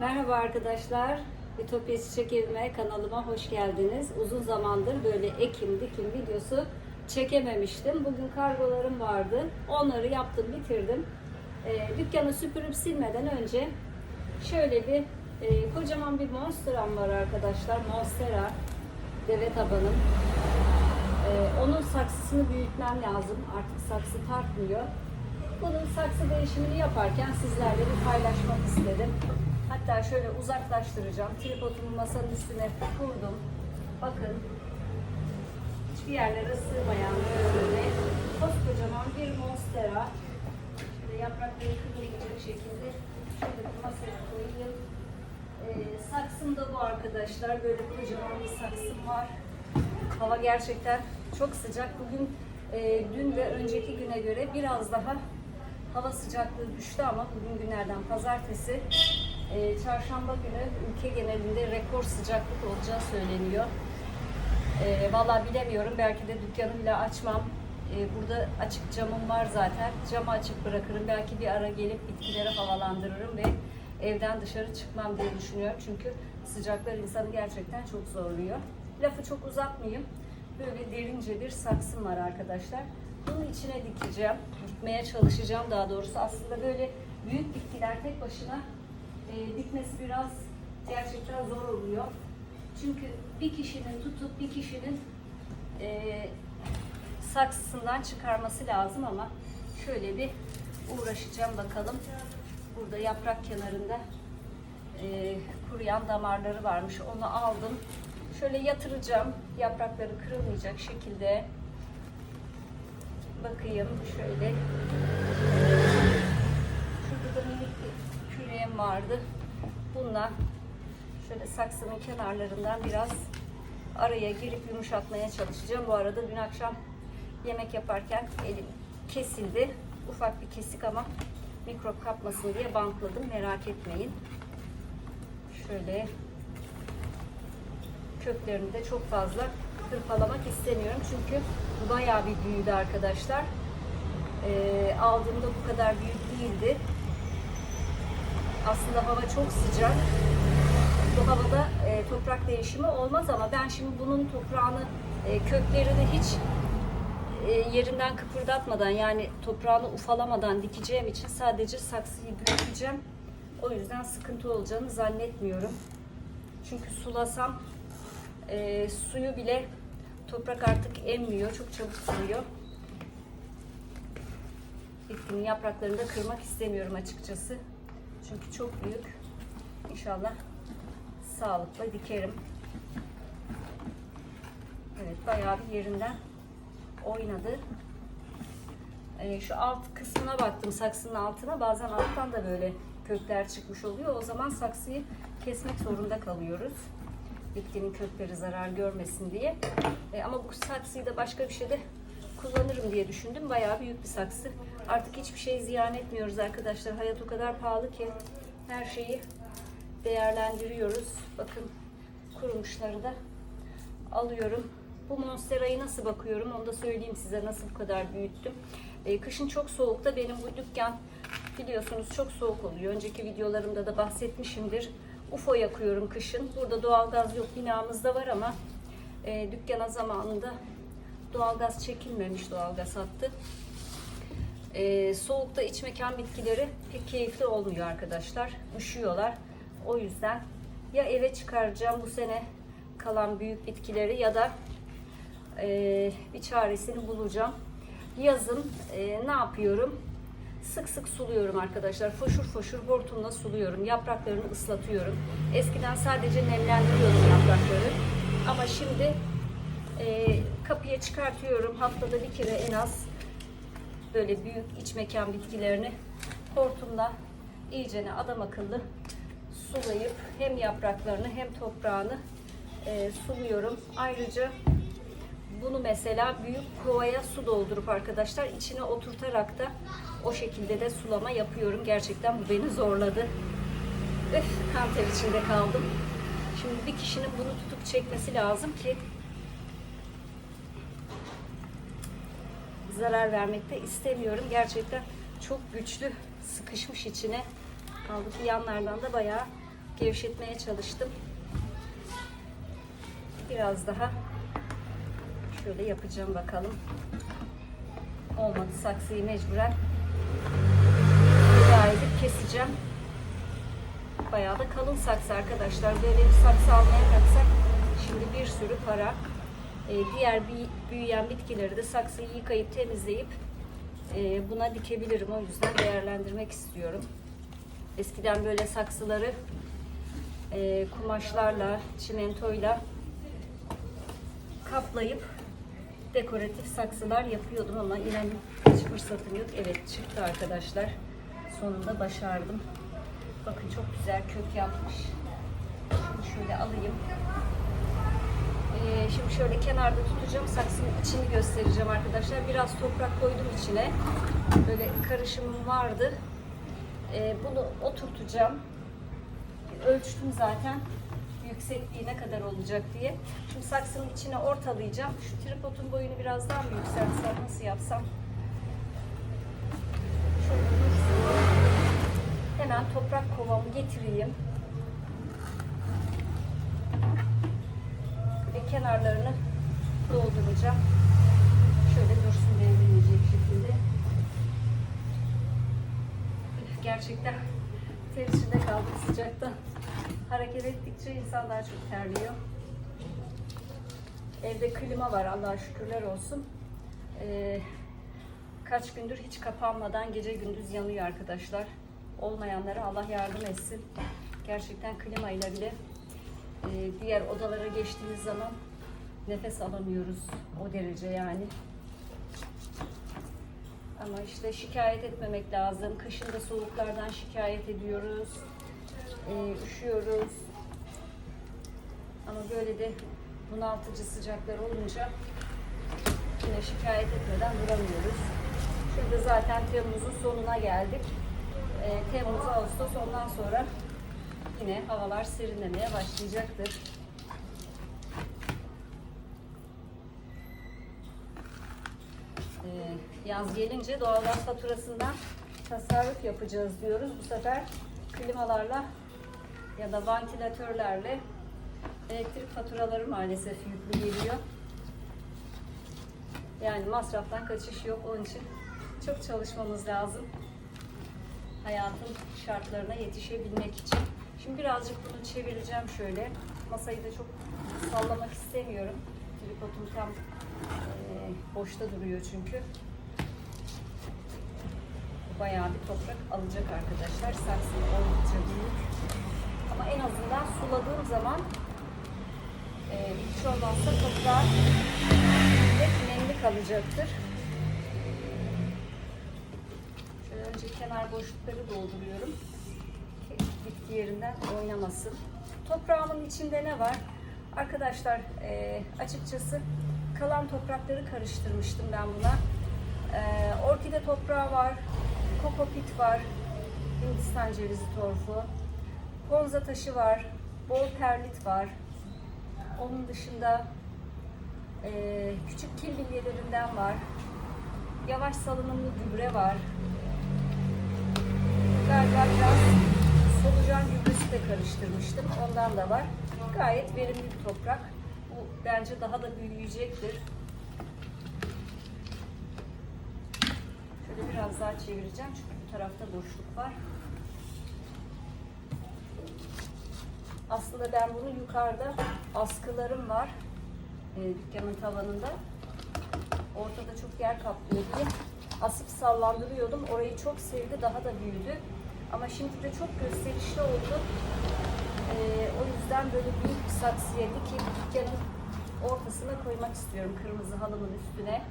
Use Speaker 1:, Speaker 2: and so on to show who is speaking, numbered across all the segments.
Speaker 1: Merhaba arkadaşlar. Ütopya Çiçek Evime kanalıma hoş geldiniz. Uzun zamandır böyle ekim dikim videosu çekememiştim. Bugün kargolarım vardı. Onları yaptım, bitirdim. Ee, dükkanı süpürüp silmeden önce şöyle bir e, kocaman bir monsteram var arkadaşlar. Monstera deve tabanım. Ee, onun saksısını büyütmem lazım. Artık saksı tartmıyor. Bunun saksı değişimini yaparken sizlerle bir paylaşmak istedim. Hatta şöyle uzaklaştıracağım. Tripodumu masanın üstüne kurdum. Bakın. Hiçbir yerlere sığmayan böyle koskocaman bir monstera. Şöyle yaprakları kırılmayacak şekilde şöyle masaya koyayım. Ee, saksım da bu arkadaşlar. Böyle kocaman bir saksım var. Hava gerçekten çok sıcak. Bugün e, dün ve önceki güne göre biraz daha hava sıcaklığı düştü ama bugün günlerden pazartesi e, çarşamba günü ülke genelinde rekor sıcaklık olacağı söyleniyor. E, Valla bilemiyorum. Belki de dükkanı bile açmam. E, burada açık camım var zaten. Camı açık bırakırım. Belki bir ara gelip bitkileri havalandırırım ve evden dışarı çıkmam diye düşünüyorum. Çünkü sıcaklar insanı gerçekten çok zorluyor. Lafı çok uzatmayayım. Böyle derince bir saksım var arkadaşlar. Bunun içine dikeceğim. Dikmeye çalışacağım daha doğrusu. Aslında böyle büyük bitkiler tek başına e, dikmesi biraz gerçekten zor oluyor. Çünkü bir kişinin tutup bir kişinin e, saksısından çıkarması lazım ama şöyle bir uğraşacağım bakalım. Burada yaprak kenarında e, kuruyan damarları varmış. Onu aldım. Şöyle yatıracağım. Yaprakları kırılmayacak şekilde. Bakayım şöyle. Şurada da minik bir küreğim vardı. Bununla şöyle saksının kenarlarından biraz araya girip yumuşatmaya çalışacağım. Bu arada dün akşam yemek yaparken elim kesildi. Ufak bir kesik ama mikrop kapmasın diye bantladım. Merak etmeyin. Şöyle köklerini de çok fazla hırpalamak istemiyorum. Çünkü bayağı bir büyüdü arkadaşlar. Ee, aldığımda bu kadar büyük değildi. Aslında hava çok sıcak. Bu havada e, toprak değişimi olmaz ama ben şimdi bunun toprağını, e, köklerini hiç e, yerinden kıpırdatmadan yani toprağını ufalamadan dikeceğim için sadece saksıyı büyüteceğim. O yüzden sıkıntı olacağını zannetmiyorum. Çünkü sulasam e, suyu bile toprak artık emmiyor. Çok çabuk kuruyor. Bitkinin yapraklarını da kırmak istemiyorum açıkçası. Çünkü çok büyük. İnşallah sağlıkla dikerim. Evet bayağı bir yerinden oynadı. Ee, şu alt kısmına baktım saksının altına. Bazen alttan da böyle kökler çıkmış oluyor. O zaman saksıyı kesmek zorunda kalıyoruz. Bitkinin kökleri zarar görmesin diye. Ee, ama bu saksıyı da başka bir şeyde kullanırım diye düşündüm. Bayağı büyük bir saksı. Artık hiçbir şey ziyan etmiyoruz arkadaşlar. Hayat o kadar pahalı ki her şeyi değerlendiriyoruz. Bakın kurumuşları da alıyorum. Bu monsterayı nasıl bakıyorum onu da söyleyeyim size nasıl bu kadar büyüttüm. Ee, kışın çok soğukta benim bu dükkan biliyorsunuz çok soğuk oluyor. Önceki videolarımda da bahsetmişimdir. UFO yakıyorum kışın. Burada doğalgaz yok binamızda var ama e, dükkana zamanında doğalgaz çekilmemiş doğalgaz hattı. Ee, soğukta iç mekan bitkileri pek keyifli olmuyor arkadaşlar. Üşüyorlar. O yüzden ya eve çıkaracağım bu sene kalan büyük bitkileri ya da e, bir çaresini bulacağım. Yazın e, ne yapıyorum? Sık sık suluyorum arkadaşlar. Foşur foşur hortumla suluyorum. Yapraklarını ıslatıyorum. Eskiden sadece nemlendiriyordum yaprakları. Ama şimdi e, kapıya çıkartıyorum. Haftada bir kere en az böyle büyük iç mekan bitkilerini hortumla iyicene adam akıllı sulayıp hem yapraklarını hem toprağını e, suluyorum. Ayrıca bunu mesela büyük kovaya su doldurup arkadaşlar içine oturtarak da o şekilde de sulama yapıyorum. Gerçekten bu beni zorladı. Öf, kan ter içinde kaldım. Şimdi bir kişinin bunu tutup çekmesi lazım ki zarar vermek de istemiyorum. Gerçekten çok güçlü sıkışmış içine. Halbuki yanlardan da bayağı gevşetmeye çalıştım. Biraz daha şöyle yapacağım bakalım. Olmadı saksıyı mecburen rica edip keseceğim. Bayağı da kalın saksı arkadaşlar. Böyle bir saksı almaya kalksak şimdi bir sürü para. Ee, diğer büy- büyüyen bitkileri de saksıyı yıkayıp temizleyip e, buna dikebilirim. O yüzden değerlendirmek istiyorum. Eskiden böyle saksıları e, kumaşlarla, çimentoyla kaplayıp dekoratif saksılar yapıyordum ama inanın hiç fırsatım yok. Evet çıktı arkadaşlar. Sonunda başardım. Bakın çok güzel kök yapmış. Şunu şöyle alayım. Ee, şimdi şöyle kenarda tutacağım. Saksının içini göstereceğim arkadaşlar. Biraz toprak koydum içine. Böyle karışımım vardı. Ee, bunu oturtacağım. Ölçtüm zaten. Yüksekliği ne kadar olacak diye. Şimdi saksının içine ortalayacağım. Şu tripodun boyunu biraz daha mı yükseltsem, nasıl yapsam? Şöyle dursun. Hemen toprak kovamı getireyim. Kenarlarını dolduracağım. Şöyle dursun devrilmeyecek şekilde. Gerçekten ter içinde kaldık sıcaktan. Hareket ettikçe insan daha çok terliyor. Evde klima var Allah'a şükürler olsun. Ee, kaç gündür hiç kapanmadan gece gündüz yanıyor arkadaşlar. Olmayanlara Allah yardım etsin. Gerçekten klima ile bile e, diğer odalara geçtiğimiz zaman nefes alamıyoruz o derece yani. Ama işte şikayet etmemek lazım. Kışın da soğuklardan şikayet ediyoruz. E, üşüyoruz. Ama böyle de bunaltıcı sıcaklar olunca yine şikayet etmeden duramıyoruz. Şimdi zaten Temmuz'un sonuna geldik. E, Temmuz, Ağustos ondan sonra yine havalar serinlemeye başlayacaktır. Ee, yaz gelince doğalgaz faturasından tasarruf yapacağız diyoruz. Bu sefer klimalarla ya da vantilatörlerle elektrik faturaları maalesef yüklü geliyor. Yani masraftan kaçış yok. Onun için çok çalışmamız lazım. Hayatın şartlarına yetişebilmek için. Şimdi birazcık bunu çevireceğim şöyle. Masayı da çok sallamak istemiyorum. Tripodum tam eee, boşta duruyor çünkü. Bayağı bir toprak alacak arkadaşlar. Saksı oldukça büyük. Ama en azından suladığım zaman eee hiç olmazsa toprağı hep nemli kalacaktır. Şöyle önce kenar boşlukları dolduruyorum. Ki bitki yerinden oynamasın. Toprağımın içinde ne var? Arkadaşlar eee, açıkçası kalan toprakları karıştırmıştım ben buna. Eee, orkide toprağı var, kokopit var, Hindistan cevizi torfu, ponza taşı var, bol perlit var. Onun dışında eee, küçük kil bilyelerinden var. Yavaş salınımlı gübre var. Galiba biraz solucan gübresi de karıştırmıştım. Ondan da var. Gayet verimli bir toprak. Bu bence daha da büyüyecektir. Şöyle biraz daha çevireceğim çünkü bu tarafta boşluk var. Aslında ben bunu yukarıda askılarım var. E, dükkanın tavanında. Ortada çok yer kaplıyor diye asıp sallandırıyordum. Orayı çok sevdi, daha da büyüdü. Ama şimdi de çok gösterişli oldu. Ee, o yüzden böyle büyük bir saksıya dikip dükkanın ortasına koymak istiyorum. Kırmızı halımın üstüne.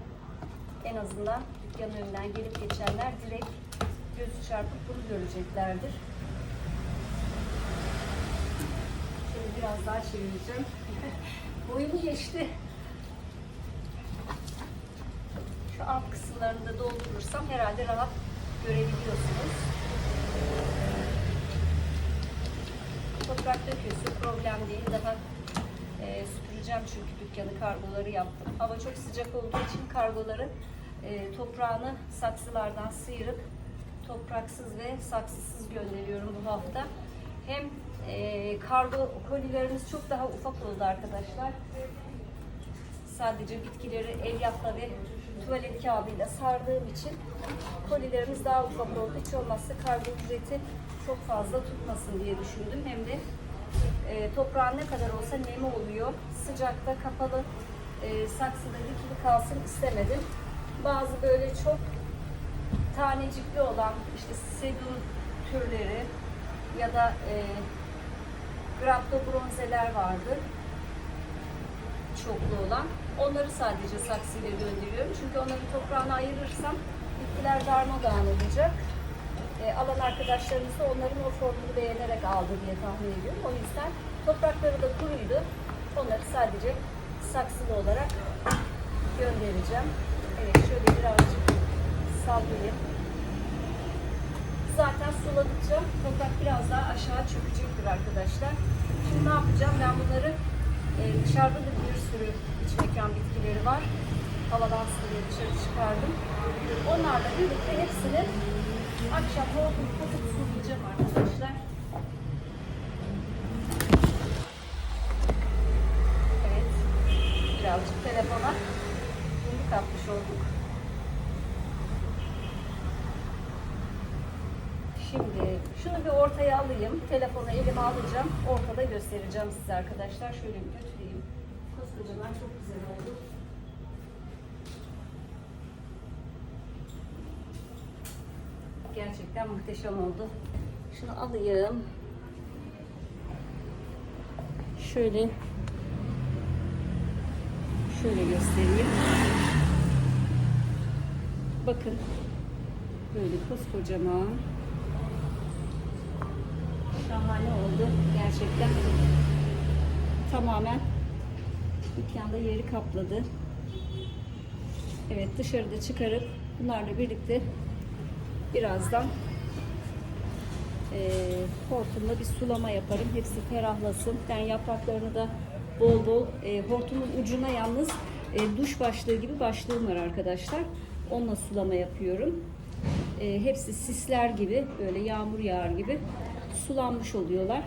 Speaker 1: En azından dükkanın önünden gelip geçenler direkt gözü çarpıp bunu göreceklerdir. Şöyle biraz daha çevireceğim. Boyumu geçti. Şu alt kısımlarını da doldurursam herhalde rahat görebiliyorsunuz. Toprak dökülsün problem değil. Daha e, süpüreceğim çünkü dükkanı kargoları yaptım. Hava çok sıcak olduğu için kargoları e, toprağını saksılardan sıyırıp topraksız ve saksısız gönderiyorum bu hafta. Hem e, kargo kolilerimiz çok daha ufak oldu arkadaşlar. Sadece bitkileri elyafla ve tuvalet kağıdıyla sardığım için kolilerimiz daha ufak oldu. Hiç olmazsa kargo ücreti çok fazla tutmasın diye düşündüm. Hem de e, toprağın ne kadar olsa nemi oluyor. Sıcakta kapalı e, saksıda dikili kalsın istemedim. Bazı böyle çok tanecikli olan işte sedum türleri ya da e, graptobronzeler vardı. Çoklu olan. Onları sadece saksıyla döndürüyorum. Çünkü onları toprağına ayırırsam bitkiler darmadağın olacak. E, alan arkadaşlarımız da onların o formunu beğenerek aldı diye tahmin ediyorum. O yüzden toprakları da kuruydu. Onları sadece saksılı olarak göndereceğim. Evet şöyle birazcık sallayayım. Zaten suladıkça toprak biraz daha aşağı çökecektir arkadaşlar. Şimdi ne yapacağım? Ben bunları e, dışarıda da bir sürü iç mekan bitkileri var. Havalansın diye dışarı çıkardım. Onlarla birlikte hepsini akşam hortum tutup sulayacağım arkadaşlar. Evet. Birazcık telefona yumruk atmış olduk. Şimdi şunu bir ortaya alayım. Telefonu elime alacağım. Ortada göstereceğim size arkadaşlar. Şöyle bir götüreyim. Koskocaman çok güzel oldu. Gerçekten muhteşem oldu. Şunu alayım. Şöyle şöyle göstereyim. Bakın böyle koskocaman şahane oldu gerçekten. Tamamen dükkanda yeri kapladı. Evet dışarıda çıkarıp bunlarla birlikte birazdan e, hortumla bir sulama yaparım. Hepsi ferahlasın. Ben yapraklarını da bol bol e, hortumun ucuna yalnız e, duş başlığı gibi başlığım var arkadaşlar. Onunla sulama yapıyorum. E, hepsi sisler gibi böyle yağmur yağar gibi sulanmış oluyorlar.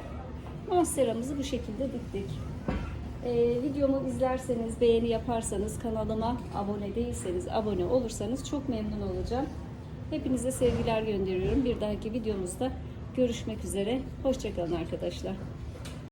Speaker 1: Monsteramızı bu şekilde diktik. Ee, videomu izlerseniz, beğeni yaparsanız, kanalıma abone değilseniz, abone olursanız çok memnun olacağım. Hepinize sevgiler gönderiyorum. Bir dahaki videomuzda görüşmek üzere. Hoşçakalın arkadaşlar.